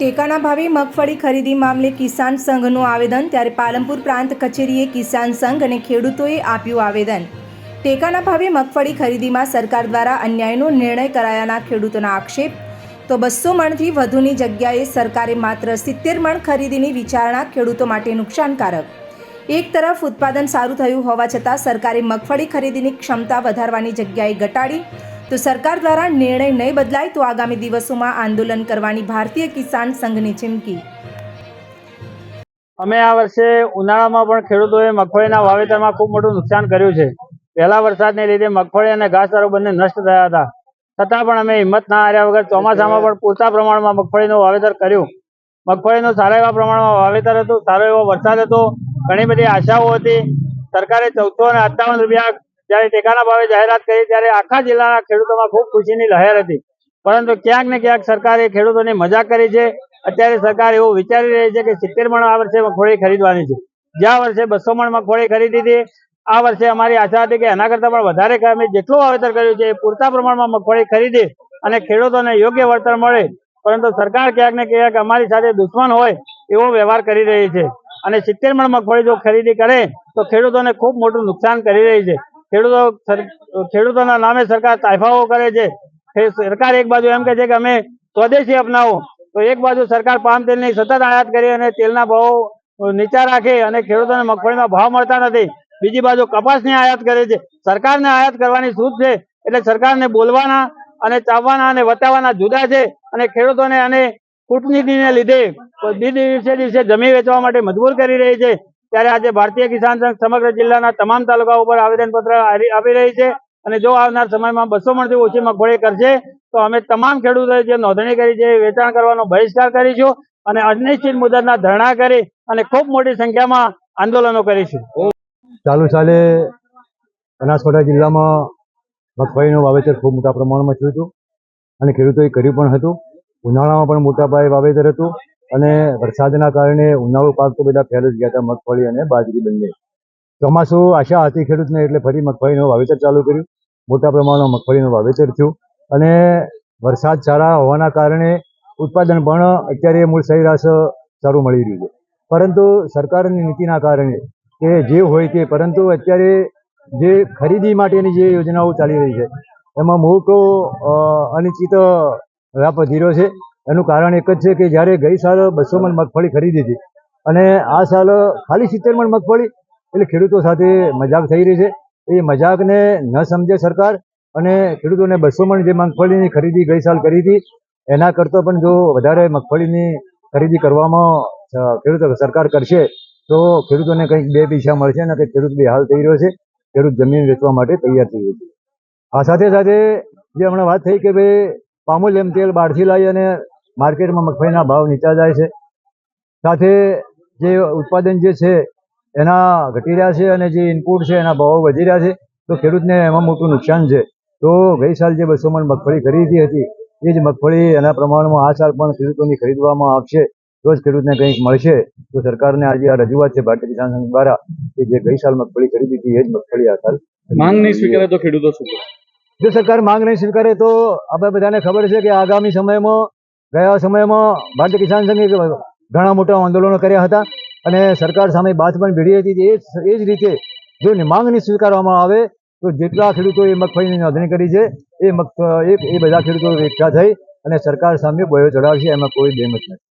ટેકાના ભાવે મગફળી ખરીદી મામલે કિસાન સંઘનું આવેદન ત્યારે પાલનપુર પ્રાંત કચેરીએ કિસાન સંઘ અને ખેડૂતોએ આપ્યું આવેદન. ટેકાના ભાવે મગફળી ખરીદીમાં સરકાર દ્વારા અન્યાયનો નિર્ણય કરાયાના ખેડૂતોના આક્ષેપ. તો બસો મણથી વધુની જગ્યાએ સરકારે માત્ર સિત્તેર મણ ખરીદીની વિચારણા ખેડૂતો માટે નુકસાનકારક. એક તરફ ઉત્પાદન સારું થયું હોવા છતાં સરકારે મગફળી ખરીદીની ક્ષમતા વધારવાની જગ્યાએ ઘટાડી તો સરકાર દ્વારા નિર્ણય નહીં બદલાય તો આગામી દિવસોમાં આંદોલન કરવાની ભારતીય કિસાન સંઘની ચીમકી. અમે આ વર્ષે ઉનાળામાં પણ ખેડૂતોએ મગફળીના વાવેતરમાં ખૂબ મોટું નુકસાન કર્યું છે. પહેલા વરસાદને લીધે મગફળી અને ઘાસચારો બંને નષ્ટ થયા હતા. છતાં પણ અમે હિંમત ના હાર્યા વગર ચોમાસામાં પણ પૂરતા પ્રમાણમાં મગફળીનું વાવેતર કર્યું. મગફળીનું સારા એવા પ્રમાણમાં વાવેતર હતું, સારો એવો વરસાદ હતો, ઘણી બધી આશાઓ હતી. સરકારે ચૌદસો અને અઠાવન રૂપિયા જ્યારે ટેકાના ભાવે જાહેરાત કરી ત્યારે આખા જિલ્લાના ખેડૂતોમાં ખૂબ ખુશીની લહેર હતી. પરંતુ ક્યાંક ને ક્યાંક સરકારે ખેડૂતોની મજાક કરી છે. અત્યારે સરકાર એવું વિચારી રહી છે કે સિત્તેર મણ આ વર્ષે મગફળી ખરીદવાની છે. જ્યાં વર્ષે બસો મણ મગફળી ખરીદી હતી, આ વર્ષે અમારી આશા હતી કે એના કરતાં પણ વધારે અમે જેટલું વાવેતર કર્યું છે એ પૂરતા પ્રમાણમાં મગફળી ખરીદી અને ખેડૂતોને યોગ્ય વળતર મળે. પરંતુ સરકાર ક્યાંક ને ક્યાંક અમારી સાથે દુશ્મન હોય એવો વ્યવહાર કરી રહી છે. અને સિત્તેર મણ મગફળી જો ખરીદી કરે, તો ખેડૂતોને ખૂબ મોટું નુકસાન કરી રહી છે. ખેડૂતો ખેડૂતોના નામે સરકાર તાયફાઓ કરે છે. સરકાર એક બાજુ એમ કહે છે કે અમે સ્વદેશી અપનાવો. તો એક બાજુ સરકાર પામ તેલની સતત આયાત કરી અને તેલના ભાવ નીચા રાખે અને ખેડૂતોને મગફળીના ભાવ મળતા નથી. બીજી બાજુ કપાસની આયાત કરે છે. સરકારને આયાત કરવાની છૂટ છે. એટલે સરકારને બોલવાના અને ચાવવાના અને વટાવવાના જુદા છે અને ખેડૂતોને અને કૂટનીતિને લીધે દિવસે દિવસે જમીન વેચવા માટે મજબૂર કરી રહી છે. ત્યારે આજે ભારતીય કિસાન સંઘ સમગ્ર જિલ્લાના તમામ તાલુકા ઉપર આવેદનપત્ર આપી રહી છે અને જો આવનાર સમયમાં બસો મણથી ઓછી મગફળી કરશે, તો અમે તમામ ખેડૂતોએ જે નોંધણી કરી છે વેચાણ કરવાનો બહિષ્કાર કરીશું અને અનિશ્ચિત મુદતના ધરણા કરી અને ખૂબ મોટી સંખ્યામાં આંદોલનો કરીશું. ચાલુ સાલે બનાસકાંઠા જિલ્લામાં મગફળીનું વાવેતર ખૂબ મોટા પ્રમાણમાં થયું હતું અને ખેડૂતોએ કર્યું પણ હતું. ઉનાળામાં પણ મોટા પાયે વાવેતર હતું. અને વરસાદના કારણે ઉનાળુ પાક તો બધા ફેલ જ ગયા હતા મગફળી અને બાજરી બંને. ચોમાસું આશા હતી ખેડૂતને એટલે ફરી મગફળીનું વાવેતર ચાલુ કર્યું. મોટા પ્રમાણમાં મગફળીનું વાવેતર થયું. અને વરસાદ સારા હોવાના કારણે ઉત્પાદન પણ અત્યારે મૂળ સરેરાશ સારું મળી રહ્યું છે. પરંતુ સરકારની નીતિના કારણે કે જે હોય તે પરંતુ અત્યારે જે ખરીદી માટેની જે યોજનાઓ ચાલી રહી છે એમાં અ, અનિશ્ચિત વ્યાપ ધીરો છે. એનું કારણ એક જ છે કે જ્યારે ગઈ સાલ બસો મણ મગફળી ખરીદી હતી અને આ સાલ ખાલી સિત્તેર મણ મગફળી એટલે ખેડૂતો સાથે મજાક થઈ રહી છે. એ મજાકને ન સમજે સરકાર અને ખેડૂતોને બસો મણ જે મગફળીની ખરીદી ગઈ સાલ કરી હતી, એના કરતાં પણ જો વધારે મગફળીની ખરીદી કરવામાં ખેડૂતો સરકાર કરશે, તો ખેડૂતોને કંઈક બે પૈસા મળશે અને કંઈક ખેડૂત બેહાલ થઈ રહ્યો છે. ખેડૂત જમીન વેચવા માટે તૈયાર થઈ રહ્યો છે. આ સાથે સાથે જે હમણાં વાત થઈ કે ભાઈ પામોલેમ તેલ બહારથી લાવી અને માર્કેટમાં મગફળીના ભાવ નીચા જાય છે. સાથે જે ઉત્પાદન જે છે એના ઘટી રહ્યા છે અને જે ઇનપુટ છે એના ભાવ વધી રહ્યા છે તો ખેડૂતને એમાં મોટું નુકસાન છે. તો ગઈ સાલ જે બસો મણ મગફળી ખરીદી હતી એ જ મગફળી એના પ્રમાણમાં આ સાલ પણ ખેડૂતોની ખરીદવામાં આવશે. તો જ ખેડૂતને કંઈક મળશે. તો સરકારને આજે આ રજૂઆત છે ભારતીય કિસાન સંઘ દ્વારા કે જે ગઈ સાલ મગફળી ખરીદી હતી એ જ મગફળી આ સાલ માંગ નહીં સ્વીકારે તો ખેડૂતો શું જો સરકાર માંગ નહીં સ્વીકારે તો આપણે બધાને ખબર છે કે આગામી સમયમાં ગયા સમયમાં ભારતીય કિસાન સંઘે ઘણા મોટા આંદોલનો કર્યા હતા અને સરકાર સામે બાત પણ ભીડી હતી. એ જ- રીતે જો માંગણી સ્વીકારવામાં આવે, તો જેટલા ખેડૂતોએ મગફળીની નોંધણી કરી છે, એ મગ, એ બધા ખેડૂતો એકઠા થઈ અને સરકાર સામે બોયો ચડાવશે, એમાં કોઈ બેમત નથી.